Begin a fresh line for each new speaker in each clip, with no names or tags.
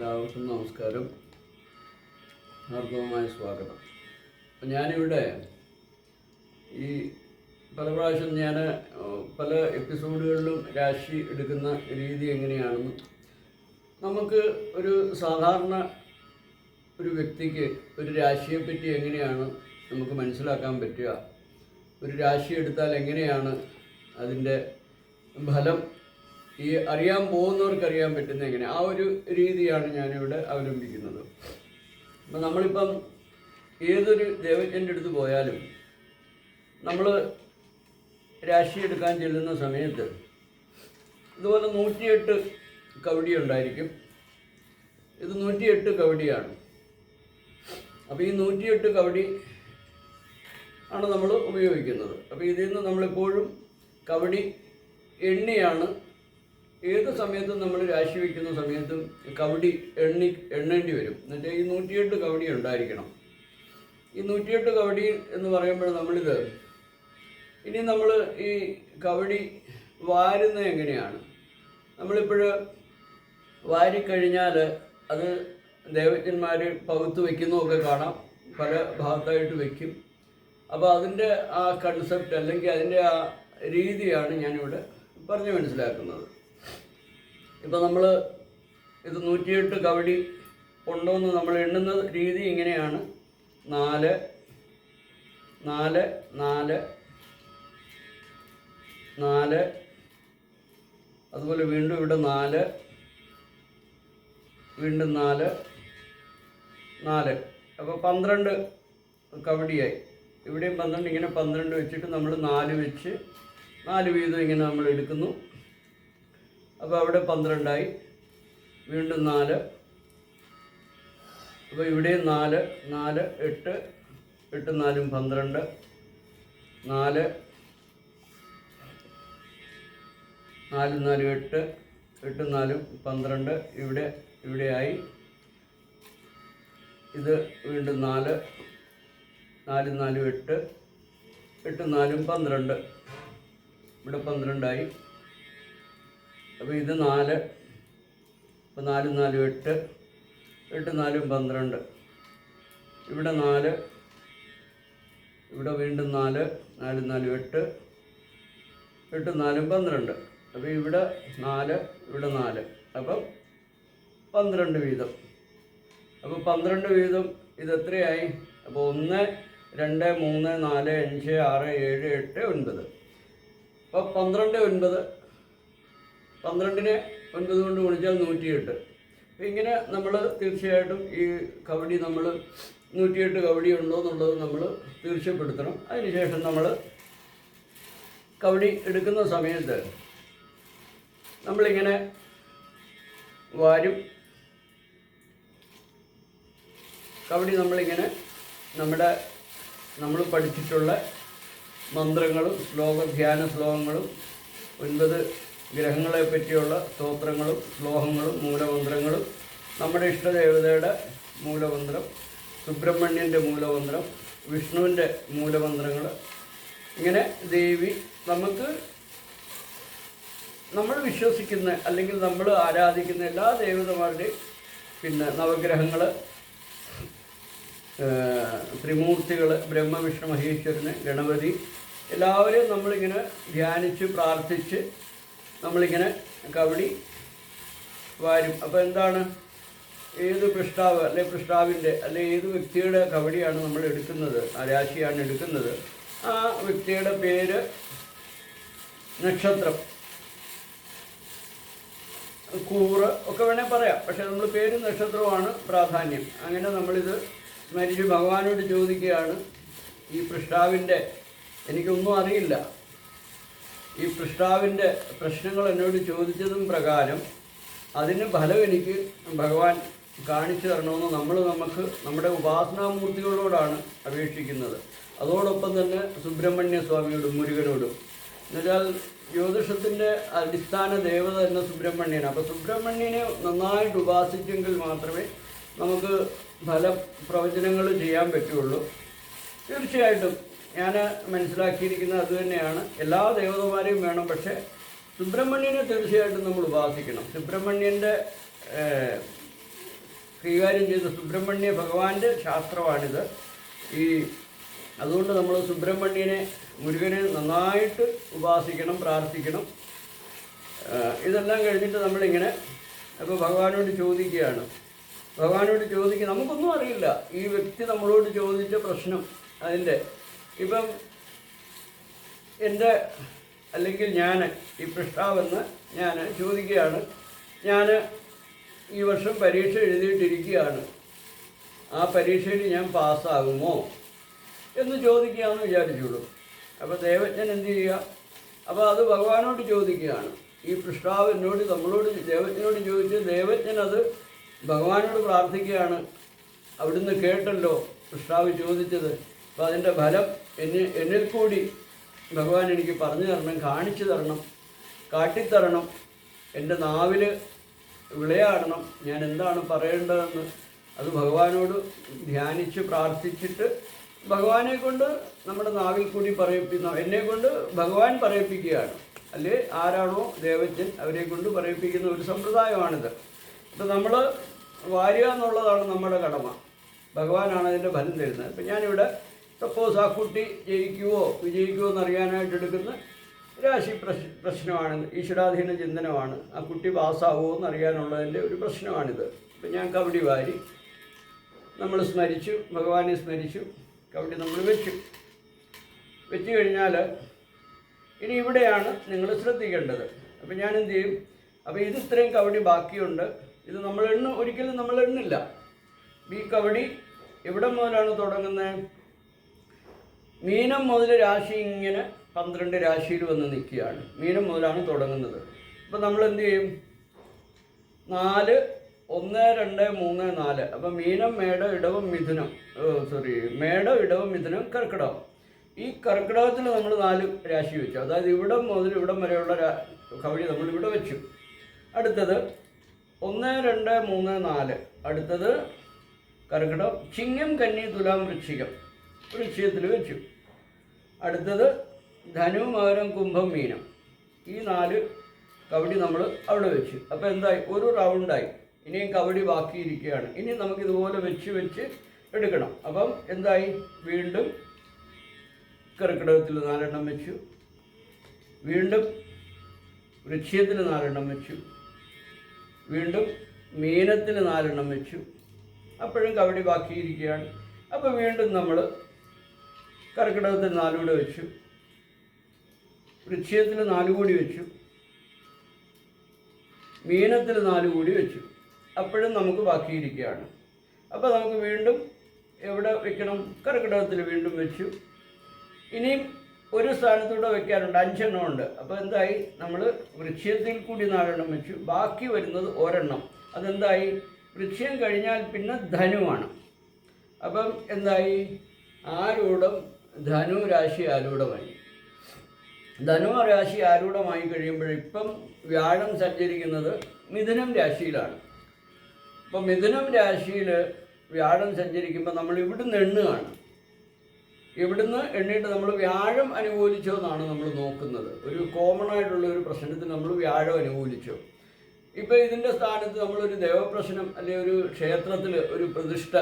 എല്ലാവർക്കും നമസ്കാരം. ഹാർദവമായ സ്വാഗതം. അപ്പം ഞാനിവിടെ ഈ പല പ്രാവശ്യം ഞാൻ പല എപ്പിസോഡുകളിലും രാശി എടുക്കുന്ന രീതി എങ്ങനെയാണെന്ന് നമുക്ക് ഒരു സാധാരണ ഒരു വ്യക്തിക്ക് ഒരു രാശിയെപ്പറ്റി എങ്ങനെയാണ് നമുക്ക് മനസ്സിലാക്കാൻ പറ്റുക? ഒരു രാശി എടുത്താൽ എങ്ങനെയാണ് അതിന്റെ ഫലം ഈ അറിയാൻ പോകുന്നവർക്ക് അറിയാൻ പറ്റുന്ന എങ്ങനെ? ആ ഒരു രീതിയാണ് ഞാനിവിടെ അവലംബിക്കുന്നത്. അപ്പം നമ്മളിപ്പം ഏതൊരു ദേവജ്ഞന്റെ അടുത്ത് പോയാലും നമ്മൾ രാശി എടുക്കാൻ ചെല്ലുന്ന സമയത്ത് ഇതുപോലെ നൂറ്റിയെട്ട് കവടി ഉണ്ടായിരിക്കും. ഇത് നൂറ്റിയെട്ട് കവടിയാണ്. അപ്പോൾ ഈ നൂറ്റിയെട്ട് കവടി ആണ് നമ്മൾ ഉപയോഗിക്കുന്നത്. അപ്പോൾ ഇതിൽ നിന്ന് നമ്മളെപ്പോഴും കവടി എണ്ണിയാണ് ഏത് സമയത്തും നമ്മൾ രാശി വയ്ക്കുന്ന സമയത്തും കവടി എണ്ണി എണ്ണേണ്ടി വരും. എന്നിട്ട് ഈ നൂറ്റിയെട്ട് കവടി ഉണ്ടായിരിക്കണം. ഈ നൂറ്റിയെട്ട് കവടി എന്ന് പറയുമ്പോൾ നമ്മളിത് ഇനി നമ്മൾ ഈ കവടി വാരുന്നത് എങ്ങനെയാണ്? നമ്മളിപ്പോൾ വാരിക്കഴിഞ്ഞാൽ അത് ദേവജ്ഞന്മാർ പകുത്ത് വയ്ക്കുന്നതൊക്കെ കാണാം. പല ഭാഗത്തായിട്ട് വയ്ക്കും. അപ്പോൾ അതിന്റെ ആ കൺസെപ്റ്റ് അല്ലെങ്കിൽ അതിന്റെ ആ രീതിയാണ് ഞാനിവിടെ പറഞ്ഞു മനസ്സിലാക്കുന്നത്. ഇപ്പോൾ നമ്മൾ ഇത് നൂറ്റിയെട്ട് കവടി കൊണ്ടുവന്ന് നമ്മൾ എണ്ണുന്ന രീതി ഇങ്ങനെയാണ്. നാല് നാല് നാല് നാല് അതുപോലെ വീണ്ടും ഇവിടെ നാല് വീണ്ടും നാല് നാല്. അപ്പോൾ പന്ത്രണ്ട് കവടിയായി. ഇവിടെയും പന്ത്രണ്ട് ഇങ്ങനെ പന്ത്രണ്ട് വെച്ചിട്ട് നമ്മൾ നാല് വെച്ച് നാല് വീതം ഇങ്ങനെ നമ്മൾ എടുക്കുന്നു. അപ്പോൾ അവിടെ പന്ത്രണ്ടായി. വീണ്ടും നാല്. അപ്പോൾ ഇവിടെയും നാല് നാല് എട്ട് എട്ട് നാലും പന്ത്രണ്ട് നാല് നാല് നാലും എട്ട് എട്ട് നാലും പന്ത്രണ്ട് ഇവിടെ ഇവിടെയായി ഇത് വീണ്ടും നാല് നാല് നാലും എട്ട് എട്ട് നാലും പന്ത്രണ്ട് ഇവിടെ പന്ത്രണ്ടായി. അപ്പോൾ ഇത് നാല്. അപ്പോൾ നാലും നാലും എട്ട്. എട്ട് നാലും പന്ത്രണ്ട്. ഇവിടെ നാല്. ഇവിടെ വീണ്ടും നാല്. നാലും നാലും എട്ട്. എട്ട് നാലും പന്ത്രണ്ട്. അപ്പോൾ ഇവിടെ നാല് ഇവിടെ നാല്. അപ്പം പന്ത്രണ്ട് വീതം. അപ്പോൾ പന്ത്രണ്ട് വീതം ഇത് എത്രയായി? അപ്പോൾ ഒന്ന് രണ്ട് മൂന്ന് നാല് അഞ്ച് ആറ് ഏഴ് എട്ട് ഒൻപത്. അപ്പോൾ പന്ത്രണ്ട് ഒൻപത്. പന്ത്രണ്ടിനെ ഒൻപത് കൊണ്ട് ഗുണിച്ചാൽ നൂറ്റിയെട്ട്. ഇങ്ങനെ നമ്മൾ തീർച്ചയായിട്ടും ഈ കവടി നമ്മൾ നൂറ്റിയെട്ട് കവടി ഉണ്ടോ എന്നുള്ളത് നമ്മൾ തീർച്ചപ്പെടുത്തണം. അതിനുശേഷം നമ്മൾ കവടി എടുക്കുന്ന സമയത്ത് നമ്മളിങ്ങനെ വാരും. കവടി നമ്മളിങ്ങനെ നമ്മുടെ നമ്മൾ പഠിച്ചിട്ടുള്ള മന്ത്രങ്ങളും ശ്ലോക ധ്യാന ശ്ലോകങ്ങളും ഒൻപത് ഗ്രഹങ്ങളെ പറ്റിയുള്ള സ്തോത്രങ്ങളും ശ്ലോകങ്ങളും മൂലമന്ത്രങ്ങളും നമ്മുടെ ഇഷ്ടദേവതയുടെ മൂലമന്ത്രം സുബ്രഹ്മണ്യന്റെ മൂലമന്ത്രം വിഷ്ണുവിന്റെ മൂലമന്ത്രങ്ങൾ. ഇങ്ങനെ ദേവി നമുക്ക് നമ്മൾ വിശ്വസിക്കുന്ന അല്ലെങ്കിൽ നമ്മൾ ആരാധിക്കുന്ന എല്ലാ ദേവതമാരുടെയും പിന്നെ നവഗ്രഹങ്ങൾ ത്രിമൂർത്തികൾ ബ്രഹ്മവിഷ്ണു മഹേശ്വരന് ഗണപതി എല്ലാവരെയും നമ്മളിങ്ങനെ ധ്യാനിച്ച് പ്രാർത്ഥിച്ച് നമ്മളിങ്ങനെ കവടി വാരും. അപ്പോൾ എന്താണ്? ഏത് പൃഷ്ടാവ് അല്ലെ പൃഷ്ടാവിന്റെ അല്ലെ ഏത് വ്യക്തിയുടെ കവടിയാണ് നമ്മൾ എടുക്കുന്നത്? ആ രാശിയാണ് എടുക്കുന്നത്. ആ വ്യക്തിയുടെ പേര് നക്ഷത്രം. കൂറ് ഒക്കെ വേണേൽ പറയാം. പക്ഷെ നമ്മൾ പേര് നക്ഷത്രമാണ് പ്രാധാന്യം. അങ്ങനെ നമ്മളിത് സ്മരിച്ച് ഭഗവാനോട് ചോദിക്കുകയാണ് ഈ പൃഷ്ടാവിന്റെ എനിക്കൊന്നും അറിയില്ല. ഈ പൃഷ്ടാവിന്റെ പ്രശ്നങ്ങൾ എന്നോട് ചോദിച്ചതും പ്രകാരം അതിന് ഫലം എനിക്ക് ഭഗവാൻ കാണിച്ചു തരണമെന്ന് നമ്മൾ നമുക്ക് നമ്മുടെ ഉപാസനാമൂർത്തികളോടാണ് അപേക്ഷിക്കുന്നത്. അതോടൊപ്പം തന്നെ സുബ്രഹ്മണ്യ സ്വാമിയോടും മുരുകനോടും. എന്നുവെച്ചാൽ ജ്യോതിഷത്തിന്റെ അടിസ്ഥാന ദേവത തന്നെ സുബ്രഹ്മണ്യനാണ്. അപ്പോൾ സുബ്രഹ്മണ്യനെ നന്നായിട്ട് ഉപാസിച്ചെങ്കിൽ മാത്രമേ നമുക്ക് ഫല പ്രവചനങ്ങൾ ചെയ്യാൻ പറ്റുള്ളൂ. തീർച്ചയായിട്ടും ഞാൻ മനസ്സിലാക്കിയിരിക്കുന്നത് അതുതന്നെയാണ് എല്ലാ ദേവതമാരെയും വേണം. പക്ഷേ സുബ്രഹ്മണ്യനെ തീർച്ചയായിട്ടും നമ്മൾ ഉപാസിക്കണം. സുബ്രഹ്മണ്യന്റെ കൈകാര്യം ചെയ്ത സുബ്രഹ്മണ്യ ഭഗവാന്റെ ശാസ്ത്രമാണിത്. ഈ അതുകൊണ്ട് നമ്മൾ സുബ്രഹ്മണ്യനെ മുരുകനെ നന്നായിട്ട് ഉപാസിക്കണം പ്രാർത്ഥിക്കണം. ഇതെല്ലാം കഴിഞ്ഞിട്ട് നമ്മളിങ്ങനെ അപ്പോൾ ഭഗവാനോട് ചോദിക്കുകയാണ്. ഭഗവാനോട് ചോദിക്കുക നമുക്കൊന്നും അറിയില്ല. ഈ വ്യക്തി നമ്മളോട് ചോദിച്ച പ്രശ്നം അതിന്റെ ഇപ്പം എന്റെ അല്ലെങ്കിൽ ഞാൻ ഈ പൃഷ്ടാവെന്ന് ഞാൻ ചോദിക്കുകയാണ്. ഞാൻ ഈ വർഷം പരീക്ഷ എഴുതിയിട്ടിരിക്കുകയാണ്. ആ പരീക്ഷയിൽ ഞാൻ പാസ്സാകുമോ എന്ന് ചോദിക്കുകയെന്ന് വിചാരിച്ചോളൂ അപ്പോൾ ദേവജ്ഞൻ എന്ത് ചെയ്യുക? അപ്പോൾ അത് ഭഗവാനോട് ചോദിക്കുകയാണ്. ഈ പൃഷ്ടാവ് എന്നോട് നമ്മളോട് ദേവജ്ഞനോട് ചോദിച്ച് ദേവജ്ഞൻ അത് ഭഗവാനോട് പ്രാർത്ഥിക്കുകയാണ്. അവിടുന്ന് കേട്ടല്ലോ പൃഷ്ടാവ് ചോദിച്ചത്. അപ്പോൾ അതിന്റെ ഫലം എന്നിൽ എന്നിൽ കൂടി ഭഗവാൻ എനിക്ക് പറഞ്ഞു തരണം കാണിച്ചു തരണം കാട്ടിത്തരണം എന്റെ നാവിൽ വിളയാടണം ഞാൻ എന്താണ് പറയേണ്ടതെന്ന് അത് ഭഗവാനോട് ധ്യാനിച്ച് പ്രാർത്ഥിച്ചിട്ട് ഭഗവാനെ കൊണ്ട് നമ്മുടെ നാവിൽ കൂടി പറയിപ്പിക്കുന്ന എന്നെ കൊണ്ട് ഭഗവാൻ പറയിപ്പിക്കുകയാണ്. അല്ലേ? ആരാണോ ദേവജ്ഞൻ അവരെ കൊണ്ട് പറയിപ്പിക്കുന്ന ഒരു സമ്പ്രദായമാണിത്. അപ്പം നമ്മൾ വാരുക എന്നുള്ളതാണ് നമ്മുടെ കടമ. ഭഗവാനാണ് അതിന്റെ ഫലം തരുന്നത്. ഇപ്പം ഞാനിവിടെ സപ്പോസ് ആ കുട്ടി ജയിക്കുവോ വിജയിക്കുവോ എന്നറിയാനായിട്ട് എടുക്കുന്ന രാശി പ്രശ് പ്രശ്നമാണ് ഈശ്വരാധീന ചിന്തനമാണ്. ആ കുട്ടി പാസ്സാവുമോ എന്നറിയാനുള്ളതിന്റെ ഒരു പ്രശ്നമാണിത്. ഇപ്പം ഞാൻ കബഡി വാരി. നമ്മൾ സ്മരിച്ചു ഭഗവാനെ സ്മരിച്ചു കബഡി നമ്മൾ വെച്ചു. വെച്ച് കഴിഞ്ഞാൽ ഇനി ഇവിടെയാണ് നിങ്ങൾ ശ്രദ്ധിക്കേണ്ടത്. അപ്പം ഞാൻ എന്ത് ചെയ്യും? അപ്പോൾ ഇത് ഇത്രയും കബഡി ബാക്കിയുണ്ട്. ഇത് നമ്മൾ എണ്ണ ഒരിക്കലും നമ്മൾ എണ്ണില്ല. ഈ കബഡി എവിടെ മുതലാണ് തുടങ്ങുന്നത്? മീനം മുതൽ രാശി ഇങ്ങനെ പന്ത്രണ്ട് രാശിയിൽ വന്ന് നിൽക്കുകയാണ്. മീനം മുതലാണ് തുടങ്ങുന്നത്. അപ്പം നമ്മൾ എന്ത് ചെയ്യും? നാല് ഒന്ന് രണ്ട് മൂന്ന് നാല്. അപ്പം മീനം മേട ഇടവം മിഥുനം. സോറി മേട ഇടവം മിഥുനം കർക്കിടകം. ഈ കർക്കിടകത്തിൽ നമ്മൾ നാല് രാശി വെച്ചു. അതായത് ഇവിടം മുതൽ ഇവിടം വരെയുള്ള കവടി നമ്മൾ ഇവിടെ വെച്ചു. അടുത്തത് ഒന്ന് രണ്ട് മൂന്ന് നാല്. അടുത്തത് കർക്കിടകം. ചിങ്ങം കന്നി തുലാം വൃശ്ചികം. വൃശ്ചികത്തിൽ വെച്ചു. അടുത്തത് ധനു മകരം കുംഭം മീനം. ഈ നാല് കവടി നമ്മൾ അവിടെ വെച്ചു. അപ്പോൾ എന്തായി? ഒരു റൗണ്ടായി ഇനിയും കവടി ബാക്കിയിരിക്കുകയാണ്. ഇനി നമുക്ക് ഇതുപോലെ വെച്ച് വെച്ച് എടുക്കണം. അപ്പം എന്തായി? വീണ്ടും കർക്കിടകത്തിൽ നാലെണ്ണം വെച്ചു. വീണ്ടും വൃക്ഷത്തിന് നാലെണ്ണം വെച്ചു. വീണ്ടും മീനത്തിന് നാലെണ്ണം വെച്ചു. അപ്പോഴും കവടി ബാക്കിയിരിക്കുകയാണ്. അപ്പോൾ വീണ്ടും നമ്മൾ കർക്കിടകത്തിൽ നാലുകൂടെ വെച്ചു. വൃക്ഷത്തിൽ നാല് കൂടി വെച്ചു. മീനത്തിൽ നാല് കൂടി വെച്ചു. അപ്പോഴും നമുക്ക് ബാക്കിയിരിക്കുകയാണ്. അപ്പോൾ നമുക്ക് വീണ്ടും എവിടെ വെക്കണം? കർക്കിടകത്തിൽ വീണ്ടും വെച്ചു. ഇനിയും ഒരു സ്ഥാനത്തൂടെ വെക്കാനുണ്ട് അഞ്ചെണ്ണം ഉണ്ട്. അപ്പോൾ എന്തായി? നമ്മൾ വൃക്ഷത്തിൽ കൂടി നാലെണ്ണം വെച്ചു. ബാക്കി വരുന്നത് ഒരെണ്ണം. അതെന്തായി? വൃക്ഷം കഴിഞ്ഞാൽ പിന്നെ ധനുവാണ്. അപ്പം എന്തായി? ആരൂഢം ധനു രാശി ആരൂഢമായി. ധനു രാശി ആരൂഢമായി കഴിയുമ്പോൾ ഇപ്പം വ്യാഴം സഞ്ചരിക്കുന്നത് മിഥുനം രാശിയിലാണ്. ഇപ്പം മിഥുനം രാശിയിൽ വ്യാഴം സഞ്ചരിക്കുമ്പോൾ നമ്മൾ ഇവിടുന്ന് എണ്ണുകയാണ്. ഇവിടുന്ന് എണ്ണിയിട്ട് നമ്മൾ വ്യാഴം അനുകൂലിച്ചോ എന്നാണ് നമ്മൾ നോക്കുന്നത്. ഒരു കോമൺ ആയിട്ടുള്ള ഒരു പ്രശ്നത്തിന് നമ്മൾ വ്യാഴം അനുകൂലിച്ചോ. ഇപ്പോൾ ഇതിന്റെ സ്ഥാനത്ത് നമ്മളൊരു ദേവപ്രശ്നം അല്ലെങ്കിൽ ഒരു ക്ഷേത്രത്തിൽ ഒരു പ്രതിഷ്ഠ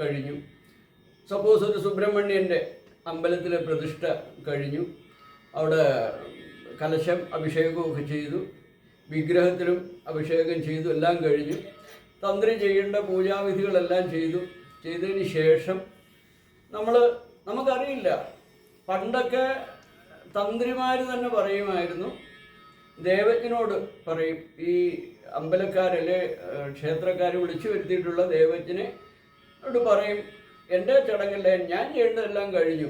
കഴിഞ്ഞു. സപ്പോസ് ഒരു സുബ്രഹ്മണ്യന്റെ അമ്പലത്തിലെ പ്രതിഷ്ഠ കഴിഞ്ഞു. അവിടെ കലശം അഭിഷേകമൊക്കെ ചെയ്തു. വിഗ്രഹത്തിലും അഭിഷേകം ചെയ്തു. എല്ലാം കഴിഞ്ഞു. തന്ത്രി ചെയ്യേണ്ട പൂജാവിധികളെല്ലാം ചെയ്തു. ചെയ്തതിന് ശേഷം നമ്മൾ നമുക്കറിയില്ല. പണ്ടൊക്കെ തന്ത്രിമാർ തന്നെ പറയുമായിരുന്നു. ദേവജ്ഞനോട് പറയും. ഈ അമ്പലക്കാരല്ലേ ക്ഷേത്രക്കാർ വിളിച്ചു വരുത്തിയിട്ടുള്ള ദേവജ്ഞനെ പറയും. എന്റെ ചടങ്ങിലെ ഞാൻ ചെയ്യേണ്ടതെല്ലാം കഴിഞ്ഞു.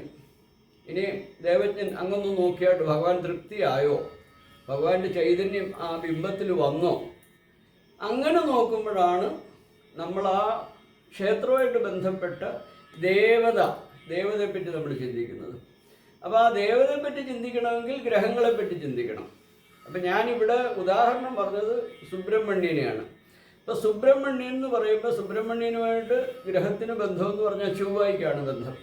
ഇനി ദേവജ്ഞൻ അങ്ങൊന്ന് നോക്കിയാട്ട് ഭഗവാൻ തൃപ്തിയായോ? ഭഗവാന്റെ ചൈതന്യം ആ ബിംബത്തിൽ വന്നോ? അങ്ങനെ നോക്കുമ്പോഴാണ് നമ്മൾ ആ ക്ഷേത്രവുമായിട്ട് ബന്ധപ്പെട്ട ദേവത ദേവതയെപ്പറ്റി നമ്മൾ ചിന്തിക്കുന്നത്. അപ്പോൾ ആ ദേവതയെപ്പറ്റി ചിന്തിക്കണമെങ്കിൽ ഗ്രഹങ്ങളെപ്പറ്റി ചിന്തിക്കണം. അപ്പം ഞാനിവിടെ ഉദാഹരണം പറഞ്ഞത് സുബ്രഹ്മണ്യനെയാണ്. ഇപ്പോൾ സുബ്രഹ്മണ്യൻ എന്ന് പറയുമ്പോൾ സുബ്രഹ്മണ്യനുമായിട്ട് ഗ്രഹത്തിന് ബന്ധം എന്ന് പറഞ്ഞാൽ ചൊവ്വായിക്കാണ് ബന്ധം.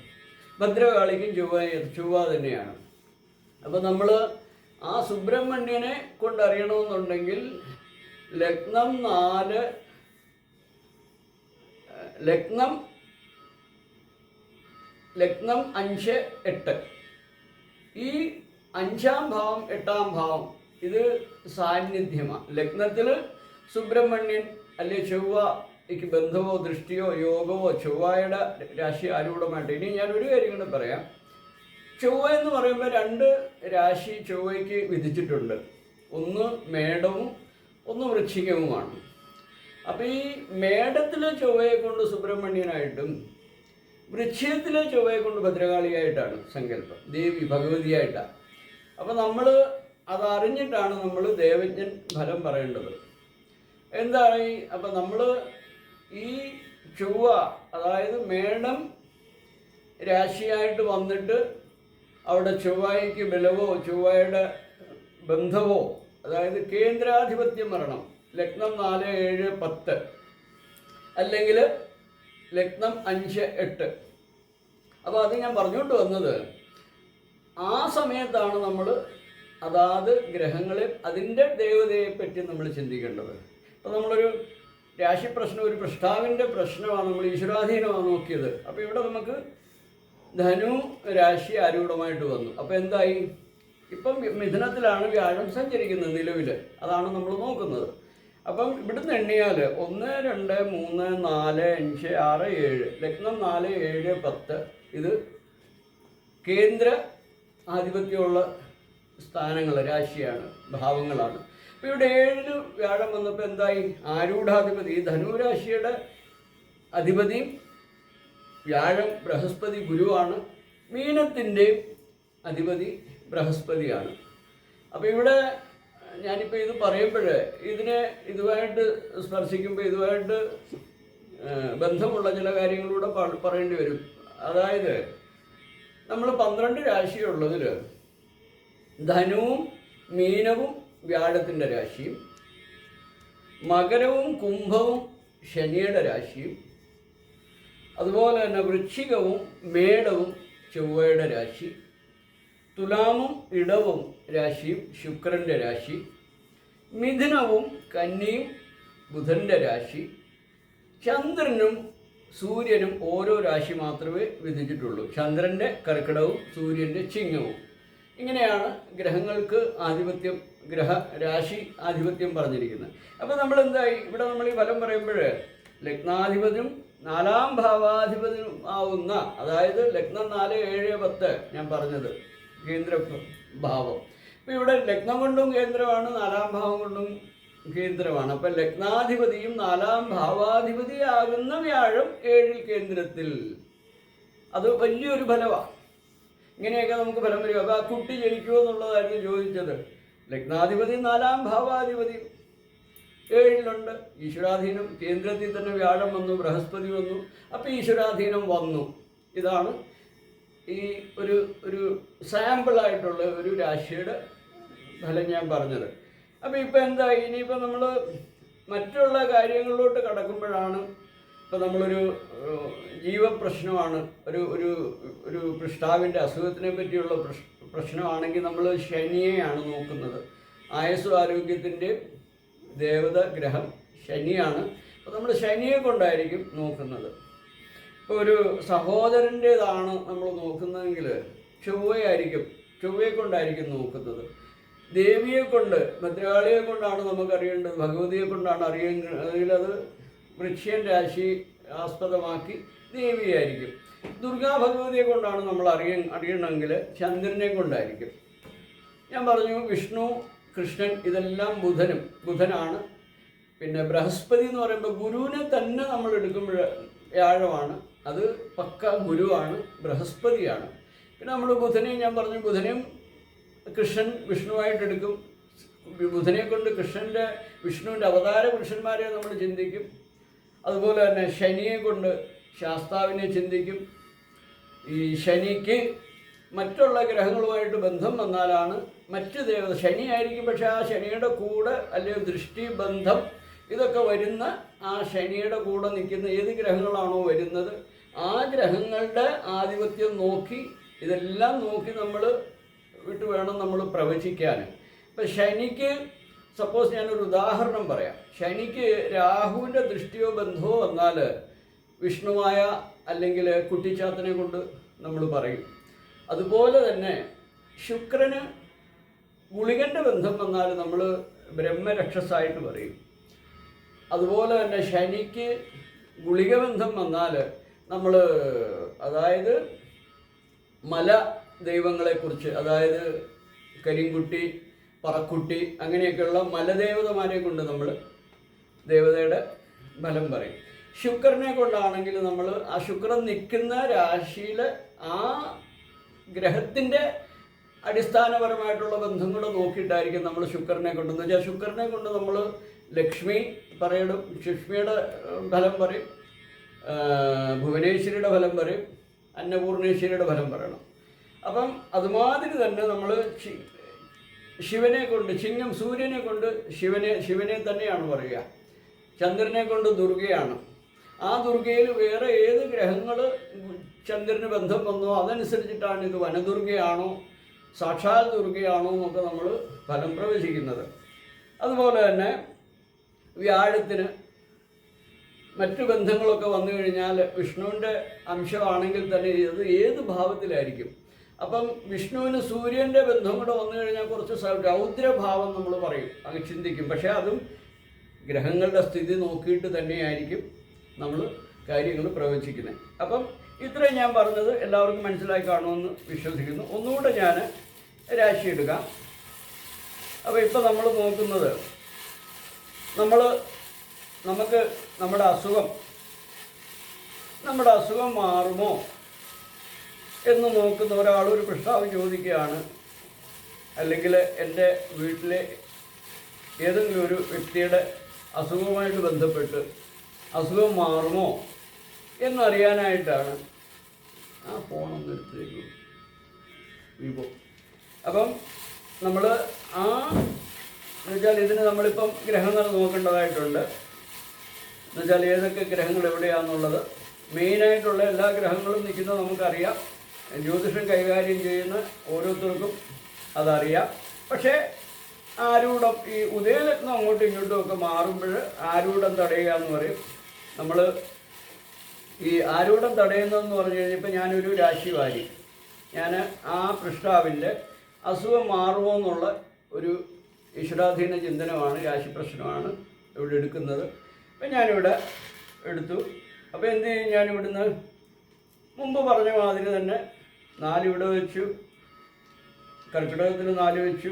ഭദ്രകാളിക്കും ചൊവ്വ ചൊവ്വ തന്നെയാണ്. അപ്പോൾ നമ്മൾ ആ സുബ്രഹ്മണ്യനെ കൊണ്ടറിയണമെന്നുണ്ടെങ്കിൽ ലഗ്നം നാല് ലഗ്നം ലഗ്നം അഞ്ച് എട്ട്. ഈ അഞ്ചാം ഭാവം എട്ടാം ഭാവം ഇത് സാന്നിധ്യമാണ് ലഗ്നത്തിൽ സുബ്രഹ്മണ്യൻ അല്ലെ ചൊവ്വയ്ക്ക് ബന്ധമോ ദൃഷ്ടിയോ യോഗമോ ചൊവ്വയുടെ രാശി ആരൂഢമായിട്ട് ഇനി ഞാൻ ഒരു കാര്യം കൂടെ പറയാം. ചൊവ്വ എന്ന് പറയുമ്പോൾ രണ്ട് രാശി ചൊവ്വയ്ക്ക് വിധിച്ചിട്ടുണ്ട്. ഒന്ന് മേടവും ഒന്ന് വൃശ്ചികവുമാണ്. അപ്പോൾ ഈ മേടത്തിലെ ചൊവ്വയെ കൊണ്ട് സുബ്രഹ്മണ്യനായിട്ടും വൃശ്ചികത്തിലെ ചൊവ്വയെ കൊണ്ട് ഭദ്രകാളിയായിട്ടാണ് സങ്കല്പം. ദേവി ഭഗവതിയായിട്ടാണ്. അപ്പോൾ നമ്മൾ അതറിഞ്ഞിട്ടാണ് നമ്മൾ ദേവജ്ഞൻ ഫലം പറയേണ്ടത്. എന്താണ് ഈ അപ്പം നമ്മൾ ഈ ചൊവ്വ അതായത് മേടം രാശിയായിട്ട് വന്നിട്ട് അവിടെ ചൊവ്വായിക്ക് ബലവോ ചൊവ്വയുടെ ബന്ധമോ അതായത് കേന്ദ്രാധിപത്യം വരണം. ലഗ്നം നാല് ഏഴ് പത്ത്. അല്ലെങ്കിൽ ലഗ്നം അഞ്ച് എട്ട്. അപ്പോൾ അത് ഞാൻ പറഞ്ഞുകൊണ്ട് വന്നത് ആ സമയത്താണ് നമ്മൾ അതാത് ഗ്രഹങ്ങളിൽ അതിന്റെ ദേവതയെ പറ്റി നമ്മൾ ചിന്തിക്കേണ്ടത്. അപ്പോൾ നമ്മളൊരു രാശി പ്രശ്നം ഒരു പ്രസ്താവിന്റെ പ്രശ്നമാണ് നമ്മൾ ഈശ്വരാധീനമാണ് നോക്കിയത്. അപ്പോൾ ഇവിടെ നമുക്ക് ധനു രാശി ആരൂഢമായിട്ട് വന്നു. അപ്പോൾ എന്തായി? ഇപ്പം മിഥുനത്തിലാണ് വ്യാഴം സഞ്ചരിക്കുന്നത് നിലവിൽ അതാണ് നമ്മൾ നോക്കുന്നത്. അപ്പം ഇവിടുന്ന് എണ്ണിയാൽ ഒന്ന് രണ്ട് മൂന്ന് നാല് അഞ്ച് ആറ് ഏഴ്. ലഗ്നം നാല് ഏഴ് പത്ത്. ഇത് കേന്ദ്ര ആധിപത്യമുള്ള സ്ഥാനങ്ങൾ രാശിയാണ് ഭാവങ്ങളാണ്. ഇവിടെ ഏഴിന് വ്യാഴം വന്നപ്പോൾ എന്തായി? ആരൂഢാധിപതി ഈ ധനുരാശിയുടെ അധിപതി വ്യാഴം ബൃഹസ്പതി ഗുരുവാണ് മീനത്തിന്റെയും അധിപതി ബൃഹസ്പതിയാണ്. അപ്പോൾ ഇവിടെ ഞാനിപ്പോൾ ഇത് പറയുമ്പോൾ ഇതിനെ ഇതുമായിട്ട് സ്പർശിക്കുമ്പോൾ ഇതുമായിട്ട് ബന്ധമുള്ള ചില കാര്യങ്ങളൂടെ പറയേണ്ടി വരും. അതായത് നമ്മൾ പന്ത്രണ്ട് രാശിയുള്ളതിൽ ധനുവും മീനവും വ്യാഴത്തിന്റെ രാശിയും മകരവും കുംഭവും ശനിയുടെ രാശിയും അതുപോലെ തന്നെ വൃശ്ചികവും മേടവും ചൊവ്വയുടെ രാശി തുലാമും ഇടവും രാശിയും ശുക്രന്റെ രാശി മിഥുനവും കന്നിയും ബുധന്റെ രാശി ചന്ദ്രനും സൂര്യനും ഓരോ രാശി മാത്രമേ വിധിച്ചിട്ടുള്ളൂ. ചന്ദ്രന്റെ കർക്കിടവും സൂര്യന്റെ ചിങ്ങവും. ഇങ്ങനെയാണ് ഗ്രഹങ്ങൾക്ക് ആധിപത്യം ഗ്രഹ രാശി ആധിപത്യം പറഞ്ഞിരിക്കുന്നത്. അപ്പോൾ നമ്മൾ എന്തായി ഇവിടെ നമ്മൾ ഈ ഫലം പറയുമ്പോൾ ലഗ്നാധിപതിയും നാലാം ഭാവാധിപതിയും ആവുന്ന അതായത് ലഗ്നം നാല് ഏഴ് പത്ത് ഞാൻ പറഞ്ഞത് കേന്ദ്ര ഭാവം. അപ്പോൾ ഇവിടെ ലഗ്നം കൊണ്ടും കേന്ദ്രമാണ് നാലാം ഭാവം കൊണ്ടും കേന്ദ്രമാണ്. അപ്പം ലഗ്നാധിപതിയും നാലാം ഭാവാധിപതിയാകുന്ന വ്യാഴം ഏഴിൽ കേന്ദ്രത്തിൽ. അത് വലിയൊരു ഫലമാണ് ഇങ്ങനെയൊക്കെ നമുക്ക് ഫലം വരിക അപ്പോൾ ആ കുട്ടി ജയിക്കുമോ എന്നുള്ളതായിരുന്നു ചോദിച്ചത്. ലഗ്നാധിപതി നാലാം ഭാവാധിപതി ഏഴിലുണ്ട്. ഈശ്വരാധീനം കേന്ദ്രത്തിൽ തന്നെ വ്യാഴം വന്നു ബൃഹസ്പതി വന്നു. അപ്പോൾ ഈശ്വരാധീനം വന്നു. ഇതാണ് ഈ ഒരു ഒരു സാമ്പിളായിട്ടുള്ള ഒരു രാശിയുടെ ഫലം ഞാൻ പറഞ്ഞത്. അപ്പോൾ ഇപ്പോൾ എന്താ? ഇനിയിപ്പോൾ നമ്മൾ മറ്റുള്ള കാര്യങ്ങളിലോട്ട് കടക്കുമ്പോഴാണ് ഇപ്പോൾ നമ്മളൊരു ജീവപ്രശ്നമാണ് ഒരു ഒരു ഒരു പൃഷ്ടാവിന്റെ അസുഖത്തിനെ പറ്റിയുള്ള പ്രശ് പ്രശ്നമാണെങ്കിൽ നമ്മൾ ശനിയെയാണ് നോക്കുന്നത്. ആയുസ് ആരോഗ്യത്തിന്റെ ദേവത ഗ്രഹം ശനിയാണ്. അപ്പോൾ നമ്മൾ ശനിയെ കൊണ്ടായിരിക്കും നോക്കുന്നത്. ഇപ്പോൾ ഒരു സഹോദരന്റേതാണ് നമ്മൾ നോക്കുന്നതെങ്കിൽ ചൊവ്വയായിരിക്കും ചൊവ്വയെ കൊണ്ടായിരിക്കും നോക്കുന്നത്. ദേവിയെ കൊണ്ട് ഭദ്രകാളിയെ കൊണ്ടാണ് നമുക്കറിയേണ്ടത് ഭഗവതിയെ കൊണ്ടാണ് അറിയേണ്ടത് അത് വൃക്ഷ്യൻ രാശി ആസ്പദമാക്കി ദേവിയായിരിക്കും. ദുർഗാ ഭഗവതിയെ കൊണ്ടാണ് നമ്മൾ അറിയ അറിയണമെങ്കിൽ ചന്ദ്രനെ കൊണ്ടായിരിക്കും. ഞാൻ പറഞ്ഞു വിഷ്ണു കൃഷ്ണൻ ഇതെല്ലാം ബുധനും ബുധനാണ്. പിന്നെ ബൃഹസ്പതി എന്ന് പറയുമ്പോൾ ഗുരുവിനെ തന്നെ നമ്മൾ എടുക്കുമ്പോൾ വ്യാഴമാണ്. അത് പക്ക ഗുരുവാണ് ബൃഹസ്പതിയാണ്. പിന്നെ നമ്മൾ ബുധനെയും ഞാൻ പറഞ്ഞു ബുധനെയും കൃഷ്ണൻ വിഷ്ണുവായിട്ട് എടുക്കും. ബുധനെ കൊണ്ട് കൃഷ്ണന്റെ വിഷ്ണുവിന്റെ അവതാര പുരുഷന്മാരെ നമ്മൾ ചിന്തിക്കും. അതുപോലെ തന്നെ ശനിയെ കൊണ്ട് ശാസ്താവിനെ ചിന്തിക്കും. ഈ ശനിക്ക് മറ്റുള്ള ഗ്രഹങ്ങളുമായിട്ട് ബന്ധം വന്നാലാണ് മറ്റ് ദേവത ശനിയായിരിക്കും പക്ഷേ ആ ശനിയുടെ കൂടെ അല്ലെങ്കിൽ ദൃഷ്ടി ബന്ധം ഇതൊക്കെ വരുന്ന ആ ശനിയുടെ കൂടെ നിൽക്കുന്ന ഏത് ഗ്രഹങ്ങളാണോ വരുന്നത് ആ ഗ്രഹങ്ങളുടെ ആധിപത്യം നോക്കി ഇതെല്ലാം നോക്കി നമ്മൾ വിട്ട് വേണം നമ്മൾ പ്രവചിക്കാൻ. ഇപ്പം ശനിക്ക് സപ്പോസ് ഞാനൊരു ഉദാഹരണം പറയാം. ശനിക്ക് രാഹുവിന്റെ ദൃഷ്ടിയോ ബന്ധമോ വന്നാൽ വിഷ്ണുവായ അല്ലെങ്കിൽ കുട്ടിച്ചാത്തനെ കൊണ്ട് നമ്മൾ പറയും. അതുപോലെ തന്നെ ശുക്രന് ഗുളികന്റെ ബന്ധം വന്നാൽ നമ്മൾ ബ്രഹ്മരക്ഷസായിട്ട് പറയും. അതുപോലെ തന്നെ ശനിക്ക് ഗുളിക ബന്ധം വന്നാൽ നമ്മൾ അതായത് മല ദൈവങ്ങളെക്കുറിച്ച് അതായത് കരിങ്കുട്ടി പറക്കുട്ടി അങ്ങനെയൊക്കെയുള്ള മലദേവതമാരെ കൊണ്ട് നമ്മൾ ദേവതയുടെ ബലം പറയും. ശുക്രനെ കൊണ്ടാണെങ്കിൽ നമ്മൾ ആ ശുക്രൻ നിൽക്കുന്ന രാശിയിൽ ആ ഗ്രഹത്തിന്റെ അടിസ്ഥാനപരമായിട്ടുള്ള ബന്ധങ്ങൾ നോക്കിയിട്ടായിരിക്കും നമ്മൾ ശുക്രനെ കൊണ്ടെന്ന് വെച്ചാൽ ശുക്രനെ കൊണ്ട് നമ്മൾ ലക്ഷ്മി പറയണം ലക്ഷ്മിയുടെ ഫലം പറയും. ഭുവനേശ്വരിയുടെ ഫലം പറയും. അന്നപൂർണേശ്വരിയുടെ ഫലം പറയണം. അപ്പം അതുമാതിരി തന്നെ നമ്മൾ ശിവനെ കൊണ്ട് ചിങ്ങം സൂര്യനെ കൊണ്ട് ശിവനെ ശിവനെ തന്നെയാണ് പറയുക. ചന്ദ്രനെ കൊണ്ട് ദുർഗയാണ്. ആ ദുർഗയിൽ വേറെ ഏത് ഗ്രഹങ്ങൾ ചന്ദ്രന് ബന്ധം വന്നോ അതനുസരിച്ചിട്ടാണ് ഇത് വനദുർഗയാണോ സാക്ഷാൽ ദുർഗയാണോ എന്നൊക്കെ നമ്മൾ ഫലം പ്രവചിക്കുന്നത്. അതുപോലെ തന്നെ വ്യാഴത്തിന് മറ്റു ബന്ധങ്ങളൊക്കെ വന്നു കഴിഞ്ഞാൽ വിഷ്ണുവിന്റെ അംശമാണെങ്കിൽ തന്നെ ഇത് ഏത് ഭാവത്തിലായിരിക്കും? അപ്പം വിഷ്ണുവിന് സൂര്യന്റെ ബന്ധം കൂടെ വന്നു കഴിഞ്ഞാൽ കുറച്ച് രൗദ്രഭാവം നമ്മൾ പറയും. അങ്ങ് ചിന്തിക്കും. പക്ഷേ അതും ഗ്രഹങ്ങളുടെ സ്ഥിതി നോക്കിയിട്ട് തന്നെയായിരിക്കും നമ്മൾ കാര്യങ്ങൾ പ്രവചിക്കുന്നത്. അപ്പം ഇത്രയും ഞാൻ പറഞ്ഞത്. എല്ലാവർക്കും മനസ്സിലായി കാണുമെന്ന് വിശ്വസിക്കുന്നു. ഒന്നുകൂടെ ഞാൻ രാശി എടുക്കാം. അപ്പോൾ ഇപ്പോൾ നമ്മൾ നോക്കുന്നത് നമ്മൾ നമുക്ക് നമ്മുടെ അസുഖം നമ്മുടെ അസുഖം മാറുമോ? എന്ന് നോക്കുന്ന ഒരാൾ ഒരു പ്രസ്താവം ചോദിക്കുകയാണ്. അല്ലെങ്കിൽ എന്റെ വീട്ടിലെ ഏതെങ്കിലും ഒരു വ്യക്തിയുടെ അസുഖവുമായിട്ട് ബന്ധപ്പെട്ട് അസുഖം മാറുമോ എന്നറിയാനായിട്ടാണ് ആ ഫോണൊന്ന് എടുത്തേക്ക് വിവോ. അപ്പം നമ്മൾ ആ എന്നുവെച്ചാൽ ഇതിന് നമ്മളിപ്പം ഗ്രഹങ്ങൾ നോക്കേണ്ടതായിട്ടുണ്ട്. എന്നുവെച്ചാൽ ഏതൊക്കെ ഗ്രഹങ്ങൾ എവിടെയാണെന്നുള്ളത്. മെയിനായിട്ടുള്ള എല്ലാ ഗ്രഹങ്ങളും നിൽക്കുന്നത് നമുക്കറിയാം. ജ്യോതിഷം കൈകാര്യം ചെയ്യുന്ന ഓരോരുത്തർക്കും അതറിയാം. പക്ഷേ ആരൂഢം ഈ ഉദയലഗ്നം അങ്ങോട്ടും ഇങ്ങോട്ടും ഒക്കെ മാറുമ്പോൾ ആരൂഢം തടയുക എന്ന് പറയും. നമ്മൾ ഈ ആരൂഢം തടയുന്നതെന്ന് പറഞ്ഞു കഴിഞ്ഞപ്പോൾ ഞാനൊരു രാശി വാരി ഞാൻ ആ പൃഷ്ടാവിന്റെ അസുഖം മാറുമോ എന്നുള്ള ഒരു ഈശ്വരാധീന ചിന്തനമാണ് രാശി പ്രശ്നമാണ് ഇവിടെ എടുക്കുന്നത്. അപ്പം ഞാനിവിടെ എടുത്തു. അപ്പോൾ എന്ത് ചെയ്യും? ഞാനിവിടുന്ന് മുമ്പ് പറഞ്ഞ മാതിരി തന്നെ നാലിവിടെ വെച്ചു. കർക്കിടകത്തിന് നാല് വെച്ചു.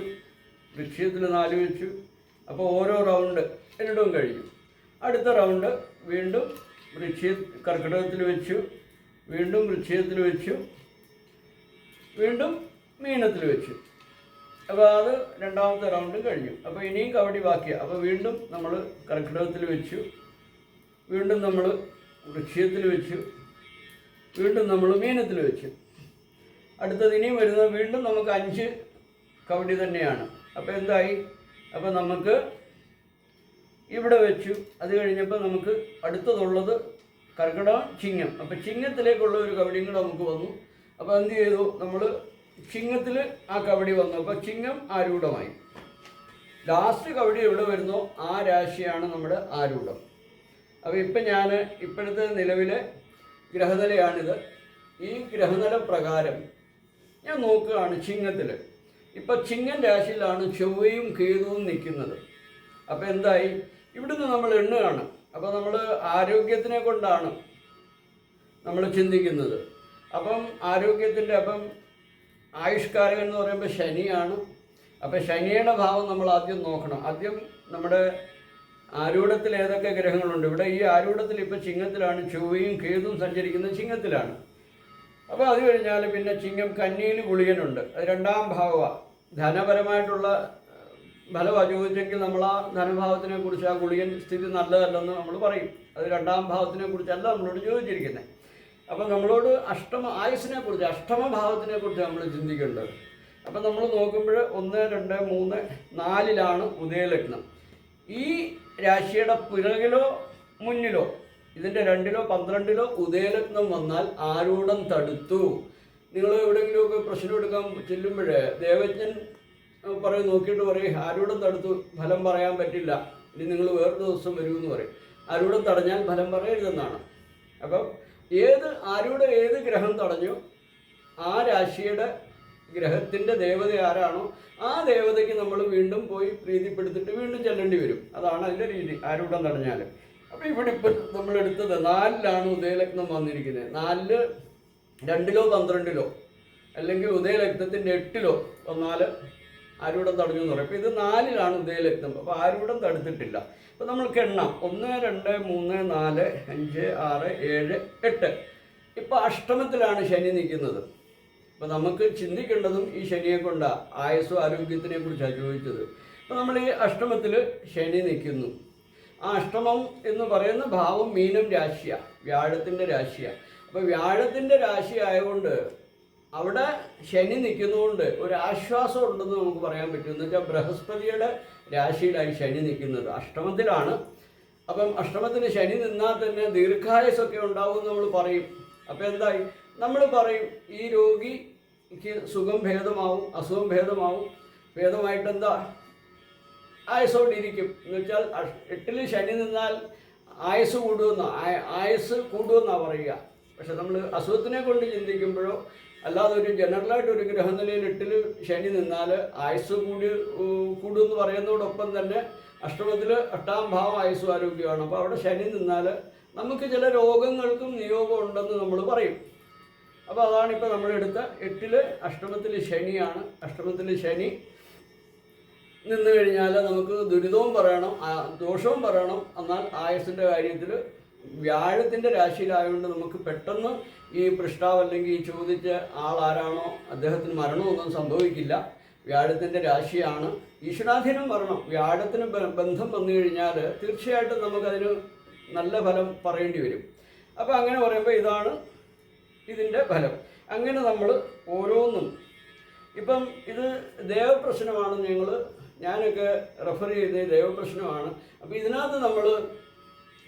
വൃക്ഷത്തിൽ നാല് വെച്ചു. അപ്പോൾ ഓരോ റൗണ്ട് എന്നിടവും കഴിഞ്ഞു. അടുത്ത റൗണ്ട് വീണ്ടും വൃക്ഷ കർക്കിടകത്തിൽ വെച്ചു. വീണ്ടും വൃക്ഷത്തിൽ വെച്ചു. വീണ്ടും മീനത്തിൽ വെച്ചു. അപ്പോൾ അത് രണ്ടാമത്തെ റൗണ്ട് കഴിഞ്ഞു. അപ്പോൾ ഇനിയും കബഡി ബാക്കിയാണ് അപ്പോൾ വീണ്ടും നമ്മൾ കർക്കിടകത്തിൽ വെച്ചു. വീണ്ടും നമ്മൾ വൃക്ഷത്തിൽ വെച്ചു. വീണ്ടും നമ്മൾ മീനത്തിൽ വെച്ചു. അടുത്തത് ഇനിയും വരുന്നത് വീണ്ടും നമുക്ക് അഞ്ച് കവിടി തന്നെയാണ്. അപ്പോൾ എന്തായി? അപ്പോൾ നമുക്ക് ഇവിടെ വെച്ചു. അത് കഴിഞ്ഞപ്പോൾ നമുക്ക് അടുത്തതുള്ളത് കർക്കിടകം ചിങ്ങം. അപ്പോൾ ചിങ്ങത്തിലേക്കുള്ള ഒരു കവിടിയും കൂടെ നമുക്ക് വന്നു. അപ്പോൾ എന്ത് ചെയ്തു? നമ്മൾ ചിങ്ങത്തിൽ ആ കവടി വന്നു. അപ്പോൾ ചിങ്ങം ആരൂഢമായി. ലാസ്റ്റ് കവടി എവിടെ വരുന്നോ ആ രാശിയാണ് നമ്മുടെ ആരൂഢം. അപ്പോൾ ഇപ്പം ഞാൻ ഇപ്പോഴത്തെ നിലവിലെ ഗ്രഹനിലയാണിത്. ഈ ഗ്രഹനില പ്രകാരം ഞാൻ നോക്കുകയാണ് ചിങ്ങത്തിൽ ഇപ്പം ചിങ്ങൻ രാശിയിലാണ് ചൊവ്വയും കേതുവും നിൽക്കുന്നത്. അപ്പോൾ എന്തായി? ഇവിടുന്ന് നമ്മൾ എണ്ണുകയാണ്. അപ്പോൾ നമ്മൾ ആരോഗ്യത്തിനെ കൊണ്ടാണ് നമ്മൾ ചിന്തിക്കുന്നത്. അപ്പം ആരോഗ്യത്തിന്റെ അപ്പം ആയുഷ്കാരകൻ എന്ന് പറയുമ്പോൾ ശനിയാണ്. അപ്പോൾ ശനിയുടെ ഭാവം നമ്മൾ ആദ്യം നോക്കണം. ആദ്യം നമ്മുടെ ആരൂഢത്തിൽ ഏതൊക്കെ ഗ്രഹങ്ങളുണ്ട്? ഇവിടെ ഈ ആരൂഢത്തിൽ ഇപ്പോൾ ചിങ്ങത്തിലാണ് ചൊവ്വയും കേതും സഞ്ചരിക്കുന്നത്. ചിങ്ങത്തിലാണ്. അപ്പോൾ അത് കഴിഞ്ഞാൽ പിന്നെ ചിങ്ങം കന്നിയിൽ ഗുളികനുണ്ട്. അത് രണ്ടാം ഭാവമാണ് ധനപരമായിട്ടുള്ള ഫലമാണ് ചോദിച്ചെങ്കിൽ നമ്മൾ ആ ധനഭാവത്തിനെ കുറിച്ച് ആ ഗുളികൻ സ്ഥിതി നല്ലതല്ലെന്ന് നമ്മൾ പറയും. അത് രണ്ടാം ഭാവത്തിനെ കുറിച്ചല്ല നമ്മളോട് ചോദിച്ചിരിക്കുന്നത് അപ്പം നമ്മളോട് അഷ്ടമ ആയുസിനെ കുറിച്ച് അഷ്ടമ ഭാവത്തിനെ കുറിച്ച് നമ്മൾ ചിന്തിക്കേണ്ടത്. അപ്പം നമ്മൾ നോക്കുമ്പോൾ ഒന്ന് രണ്ട് മൂന്ന് നാലിലാണ് ഉദയലഗ്നം. ഈ രാശിയുടെ പിറകിലോ മുന്നിലോ ഇതിന്റെ രണ്ടിലോ പന്ത്രണ്ടിലോ ഉദയലഗ്നം വന്നാൽ ആരൂഢം തടുത്തു. നിങ്ങൾ എവിടെയെങ്കിലുമൊക്കെ പ്രശ്നം എടുക്കാൻ ചെല്ലുമ്പോഴേ ദേവജ്ഞൻ പറയും നോക്കിയിട്ട് പറയും ആരൂഢം തടുത്തു ഫലം പറയാൻ പറ്റില്ല. ഇനി നിങ്ങൾ വേറൊരു ദിവസം വരൂ എന്ന് പറയും. ആരൂഢം തടഞ്ഞാൽ ഫലം പറയരുതെന്നാണ്. അപ്പം ഏത് ആരുടെ ഏത് ഗ്രഹം തടഞ്ഞു? ആ രാശിയുടെ ഗ്രഹത്തിന്റെ ദേവത ആരാണോ ആ ദേവതയ്ക്ക് നമ്മൾ വീണ്ടും പോയി പ്രീതിപ്പെടുത്തിട്ട് വീണ്ടും ചെല്ലേണ്ടി വരും. അതാണ് അതിന്റെ രീതി ആരൂഢം തടഞ്ഞാൽ അപ്പോൾ ഇവിടെ ഇപ്പം നമ്മൾ എടുത്തത് നാലിലാണ് ഉദയലഗ്നം വന്നിരിക്കുന്നത്. നാലിൽ രണ്ടിലോ പന്ത്രണ്ടിലോ? അല്ലെങ്കിൽ ഉദയലഗ്നത്തിന്റെ എട്ടിലോ? വന്നാൽ ആരൂഢം തടഞ്ഞു എന്ന് പറയും. ഇത് നാലിലാണ് ഉദയലഗ്നം. അപ്പോൾ ആരൂഢം തടുത്തിട്ടില്ല. അപ്പോൾ നമ്മൾക്ക് എണ്ണാം. ഒന്ന് രണ്ട് മൂന്ന് നാല് അഞ്ച് ആറ് ഏഴ് എട്ട്. ഇപ്പോൾ അഷ്ടമത്തിലാണ് ശനി നിൽക്കുന്നത്. അപ്പോൾ നമുക്ക് ചിന്തിക്കേണ്ടതും ഈ ശനിയെ കൊണ്ടാണ് ആയുസ്സും ആരോഗ്യത്തിനെ കുറിച്ചാണ് ചോദിച്ചത്. അപ്പോൾ നമ്മൾ ഈ അഷ്ടമത്തിൽ ശനി നിൽക്കുന്നു. ആ അഷ്ടമം എന്ന് പറയുന്ന ഭാവം മീനം രാശിയാണ് വ്യാഴത്തിന്റെ രാശിയാണ് അപ്പോൾ വ്യാഴത്തിന്റെ രാശി ആയതുകൊണ്ട് അവിടെ ശനി നിൽക്കുന്നതുകൊണ്ട് ഒരു ആശ്വാസം ഉണ്ടെന്ന് നമുക്ക് പറയാൻ പറ്റും. എന്ന് വെച്ചാൽ ബൃഹസ്പതിയുടെ രാശിയിലായി ശനി നിൽക്കുന്നത് അഷ്ടമത്തിലാണ്. അപ്പം അഷ്ടമത്തിന് ശനി നിന്നാൽ തന്നെ ദീർഘായുസൊക്കെ ഉണ്ടാവും നമ്മൾ പറയും. അപ്പം എന്തായി? നമ്മൾ പറയും ഈ രോഗിക്ക് സുഖം ഭേദമാവും അസുഖം ഭേദമാവും. ഭേദമായിട്ട് എന്താ ആയുസോണ്ടിരിക്കും എന്ന് വെച്ചാൽ എട്ടിൽ ശനി നിന്നാൽ ആയുസ് കൂടുമെന്ന് ആയുസ് കൂടുമെന്നാണ് പറയുക. പക്ഷെ നമ്മൾ അസുഖത്തിനെ കൊണ്ട് ചിന്തിക്കുമ്പോഴോ അല്ലാതെ ഒരു ജനറലായിട്ട് ഒരു ഗ്രഹനിലയിൽ എട്ടിൽ ശനി നിന്നാൽ ആയുസ് കൂടി കൂടുമെന്ന് പറയുന്നതോടൊപ്പം തന്നെ അഷ്ടമത്തിൽ എട്ടാം ഭാവം ആയുസ് ആരോഗ്യമാണ്. അപ്പോൾ അവിടെ ശനി നിന്നാൽ നമുക്ക് ചില രോഗങ്ങൾക്കും നിയോഗം ഉണ്ടെന്ന് നമ്മൾ പറയും. അപ്പോൾ അതാണ് ഇപ്പോൾ നമ്മളെടുത്ത എട്ടിൽ അഷ്ടമത്തിൽ ശനിയാണ്. അഷ്ടമത്തിൽ ശനി നിന്ന് കഴിഞ്ഞാൽ നമുക്ക് ദുരിതവും പറയണം ദോഷവും പറയണം. എന്നാൽ ആയുസിന്റെ കാര്യത്തിൽ വ്യാഴത്തിന്റെ രാശിയിലായതുകൊണ്ട് നമുക്ക് പെട്ടെന്ന് ഈ പൃഷ്ടാവ് അല്ലെങ്കിൽ ഈ ചോദിച്ച ആളാരാണോ അദ്ദേഹത്തിന് മരണമൊന്നും സംഭവിക്കില്ല. വ്യാഴത്തിന്റെ രാശിയാണ്. ഈശ്വരാധീനം വരണം. വ്യാഴത്തിന് ബന്ധം വന്നു കഴിഞ്ഞാൽ തീർച്ചയായിട്ടും നമുക്കതിന് നല്ല ഫലം പറയേണ്ടി വരും. അപ്പോൾ അങ്ങനെ പറയുമ്പോൾ ഇതാണ് ഇതിന്റെ ഫലം. അങ്ങനെ നമ്മൾ ഓരോന്നും. ഇപ്പം ഇത് ദേവപ്രശ്നമാണ് ഞങ്ങൾ ഞാനൊക്കെ റെഫർ ചെയ്ത ദൈവപ്രശ്നമാണ്. അപ്പോൾ ഇതിനകത്ത് നമ്മൾ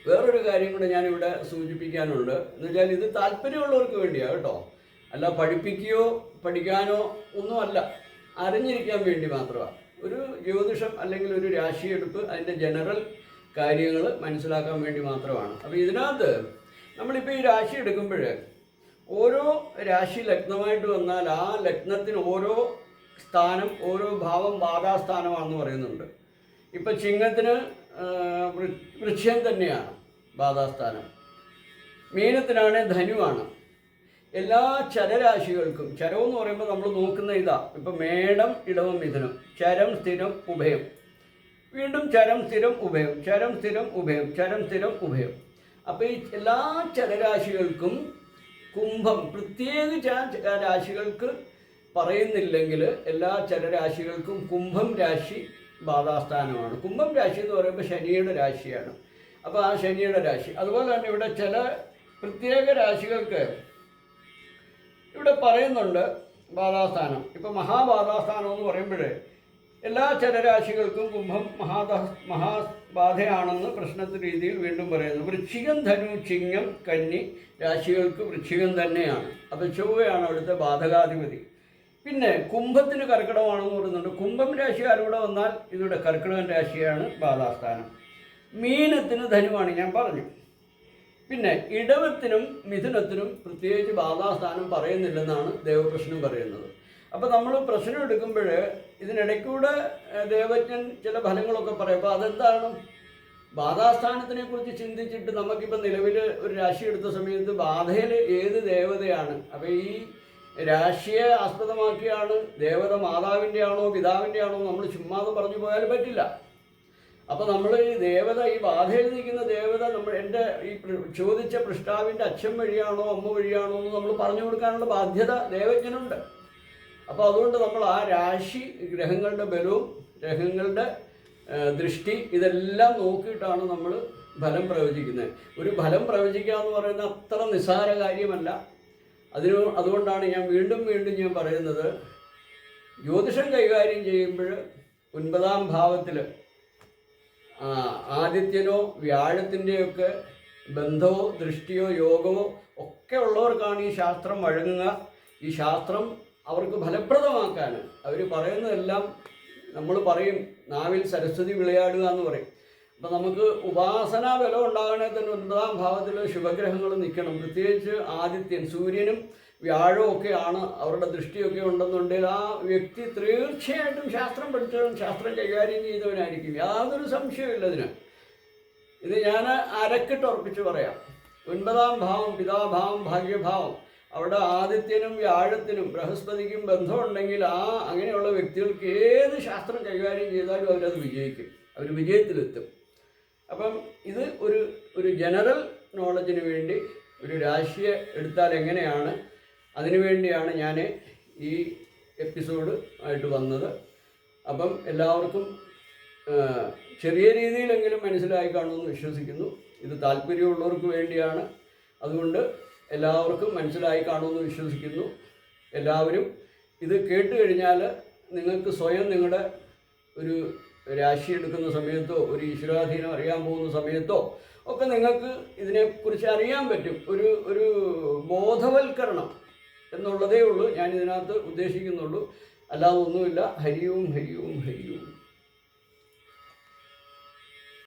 വേറൊരു കാര്യം കൂടെ ഞാനിവിടെ സൂചിപ്പിക്കാനുണ്ട്. എന്ന് വെച്ചാൽ ഇത് താല്പര്യമുള്ളവർക്ക് വേണ്ടിയാണ് കേട്ടോ. അല്ല പഠിപ്പിക്കുകയോ പഠിക്കാനോ ഒന്നുമല്ല. അറിഞ്ഞിരിക്കാൻ വേണ്ടി മാത്രമാണ് ഒരു ജ്യോതിഷം അല്ലെങ്കിൽ ഒരു രാശിയെടുപ്പ് അതിന്റെ ജനറൽ കാര്യങ്ങൾ മനസ്സിലാക്കാൻ വേണ്ടി മാത്രമാണ്. അപ്പോൾ ഇതിനകത്ത് നമ്മളിപ്പോൾ ഈ രാശി എടുക്കുമ്പോൾ ഓരോ രാശി ലഗ്നമായിട്ട് വന്നാൽ ആ ലഗ്നത്തിന് ഓരോ സ്ഥാനം ഓരോ ഭാവം ബാധാസ്ഥാനമാണെന്ന് പറയുന്നുണ്ട്. ഇപ്പം ചിങ്ങത്തിന് വൃക്ഷം തന്നെയാണ് ബാധാസ്ഥാനം. മീനത്തിനാണ് ധനുവാണ്. എല്ലാ ചരരാശികൾക്കും ചരം എന്ന് പറയുമ്പോൾ നമ്മൾ നോക്കുന്ന ഇതാ. ഇപ്പം മേടം ഇടവം മിഥുനം. ചരം സ്ഥിരം ഉഭയം. വീണ്ടും ചരം സ്ഥിരം ഉഭയം. ചരം സ്ഥിരം ഉഭയം. ചരം സ്ഥിരം ഉഭയം. അപ്പോൾ ഈ എല്ലാ ചരരാശികൾക്കും കുംഭം പ്രത്യേകിച്ച് ആ രാശികൾക്ക് പറയുന്നില്ലെങ്കിൽ എല്ലാ ചരരാശികൾക്കും കുംഭം രാശി ബാധാസ്ഥാനമാണ്. കുംഭം രാശി എന്ന് പറയുമ്പോൾ ശനിയുടെ രാശിയാണ്. അപ്പോൾ ആ ശനിയുടെ രാശി. അതുപോലെ തന്നെ ഇവിടെ ചില പ്രത്യേക രാശികൾക്ക് ഇവിടെ പറയുന്നുണ്ട് ബാധാസ്ഥാനം. ഇപ്പം മഹാബാധാസ്ഥാനം എന്ന് പറയുമ്പോൾ എല്ലാ ചരരാശികൾക്കും കുംഭം മഹാദ മഹാബാധയാണെന്ന് പ്രശ്നത്തിന് രീതിയിൽ വീണ്ടും പറയുന്നു. വൃശ്ചികം ധനു ചിങ്ങം കന്നി രാശികൾക്ക് വൃശ്ചികം തന്നെയാണ്. അപ്പോൾ ചൊവ്വയാണ് അവിടുത്തെ ബാധകാധിപതി. പിന്നെ കുംഭത്തിന് കർക്കിടകമാണെന്ന് പറയുന്നുണ്ട്. കുംഭം രാശി ആരൂടെ വന്നാൽ ഇതിവിടെ കർക്കിടകൻ രാശിയാണ് ബാധാസ്ഥാനം മീനത്തിന് ധനുവാണ് ഞാൻ പറഞ്ഞു. പിന്നെ ഇടവത്തിനും മിഥുനത്തിനും പ്രത്യേകിച്ച് ബാധാസ്ഥാനം പറയുന്നില്ലെന്നാണ് ദേവപ്രശ്നം പറയുന്നത്. അപ്പോൾ നമ്മൾ പ്രശ്നം എടുക്കുമ്പോൾ ഇതിനിടയ്ക്കൂടെ ദേവജ്ഞൻ ചില ഫലങ്ങളൊക്കെ പറയും. അപ്പോൾ അതെന്താണ്? ബാധാസ്ഥാനത്തിനെ കുറിച്ച് ചിന്തിച്ചിട്ട് നമുക്കിപ്പോൾ നിലവിൽ ഒരു രാശി എടുത്ത സമയത്ത് ബാധയിൽ ഏത് ദേവതയാണ്? അപ്പോൾ ഈ രാശിയെ ആസ്പദമാക്കിയാണ് ദേവത മാതാവിന്റെ ആണോ പിതാവിന്റെ ആണോ നമ്മൾ ചുമ്മാതെ പറഞ്ഞു പോയാൽ പറ്റില്ല. അപ്പോൾ നമ്മൾ ഈ ദേവത ഈ ബാധയിൽ നിൽക്കുന്ന ദേവത നമ്മൾ എന്റെ ഈ ചോദിച്ച പൃഷ്ടാവിന്റെ അച്ഛൻ വഴിയാണോ അമ്മ വഴിയാണോ എന്ന് നമ്മൾ പറഞ്ഞു കൊടുക്കാനുള്ള ബാധ്യത ദേവജ്ഞനുണ്ട്. അപ്പോൾ അതുകൊണ്ട് നമ്മൾ ആ രാശി ഗ്രഹങ്ങളുടെ ബലവും ഗ്രഹങ്ങളുടെ ദൃഷ്ടി ഇതെല്ലാം നോക്കിയിട്ടാണ് നമ്മൾ ഫലം പ്രവചിക്കുന്നത്. ഒരു ഫലം പ്രവചിക്കുക എന്ന് പറയുന്നത് അത്ര നിസ്സാര കാര്യമല്ല. അതിന് അതുകൊണ്ടാണ് ഞാൻ വീണ്ടും വീണ്ടും ഞാൻ പറയുന്നത് ജ്യോതിഷം കൈകാര്യം ചെയ്യുമ്പോൾ ഒൻപതാം ഭാവത്തിൽ ആദിത്യനോ വ്യാഴത്തിന്റെയൊക്കെ ബന്ധമോ ദൃഷ്ടിയോ യോഗമോ ഒക്കെ ഉള്ളവർക്കാണ് ഈ ശാസ്ത്രം വഴങ്ങുക. ഈ ശാസ്ത്രം അവർക്ക് ഫലപ്രദമാക്കാൻ അവർ പറയുന്നതെല്ലാം നമ്മൾ പറയും നാവിൽ സരസ്വതി വിളയാടുക എന്ന് പറയും. അപ്പം നമുക്ക് ഉപാസനാ ബലം ഉണ്ടാകണേ തന്നെ ഒൻപതാം ഭാവത്തിൽ ശുഭഗ്രഹങ്ങൾ നിൽക്കണം. പ്രത്യേകിച്ച് ആദിത്യൻ സൂര്യനും വ്യാഴവും ഒക്കെയാണ് അവരുടെ ദൃഷ്ടിയൊക്കെ ഉണ്ടെന്നുണ്ടെങ്കിൽ ആ വ്യക്തി തീർച്ചയായിട്ടും ശാസ്ത്രം പഠിച്ചവനും ശാസ്ത്രം കൈകാര്യം ചെയ്തവനായിരിക്കും. യാതൊരു സംശയമില്ല ഇതിന് ഇത് ഞാൻ അരക്കിട്ട് ഉറപ്പിച്ച് പറയാം. ഒൻപതാം ഭാവം പിതാഭാവം ഭാഗ്യഭാവം അവിടെ ആദിത്യനും വ്യാഴത്തിനും ബൃഹസ്പതിക്കും ബന്ധമുണ്ടെങ്കിൽ ആ അങ്ങനെയുള്ള വ്യക്തികൾക്ക് ഏത് ശാസ്ത്രം കൈകാര്യം ചെയ്താലും അവരത് വിജയിക്കും. അവർ വിജയത്തിലെത്തും. അപ്പം ഇത് ഒരു ഒരു ജനറൽ നോളജിന് വേണ്ടി ഒരു രാശിയെ എടുത്താൽ എങ്ങനെയാണ്? അതിനു വേണ്ടിയാണ് ഞാൻ ഈ എപ്പിസോഡ് ആയിട്ട് വന്നത്. അപ്പം എല്ലാവർക്കും ചെറിയ രീതിയിലെങ്കിലും മനസ്സിലായി കാണുമെന്ന് വിശ്വസിക്കുന്നു. ഇത് താല്പര്യമുള്ളവർക്ക് വേണ്ടിയാണ്. അതുകൊണ്ട് എല്ലാവർക്കും മനസ്സിലായി കാണുമെന്ന് വിശ്വസിക്കുന്നു. എല്ലാവരും ഇത് കേട്ട് കഴിഞ്ഞാൽ നിങ്ങൾക്ക് സ്വയം നിങ്ങളുടെ ഒരു രാശി എടുക്കുന്ന സമയത്തോ ഒരു ഈശ്വരാധീനം അറിയാൻ പോകുന്ന സമയത്തോ ഒക്കെ നിങ്ങൾക്ക് ഇതിനെക്കുറിച്ച് അറിയാൻ പറ്റും. ഒരു ഒരു ബോധവൽക്കരണം എന്നുള്ളതേ ഉള്ളൂ. ഞാൻ ഇതിനകത്ത് ഉദ്ദേശിക്കുന്നുള്ളൂ. അല്ലാതെ ഒന്നുമില്ല. ഹരിയും ഹരിയും ഹരിയും.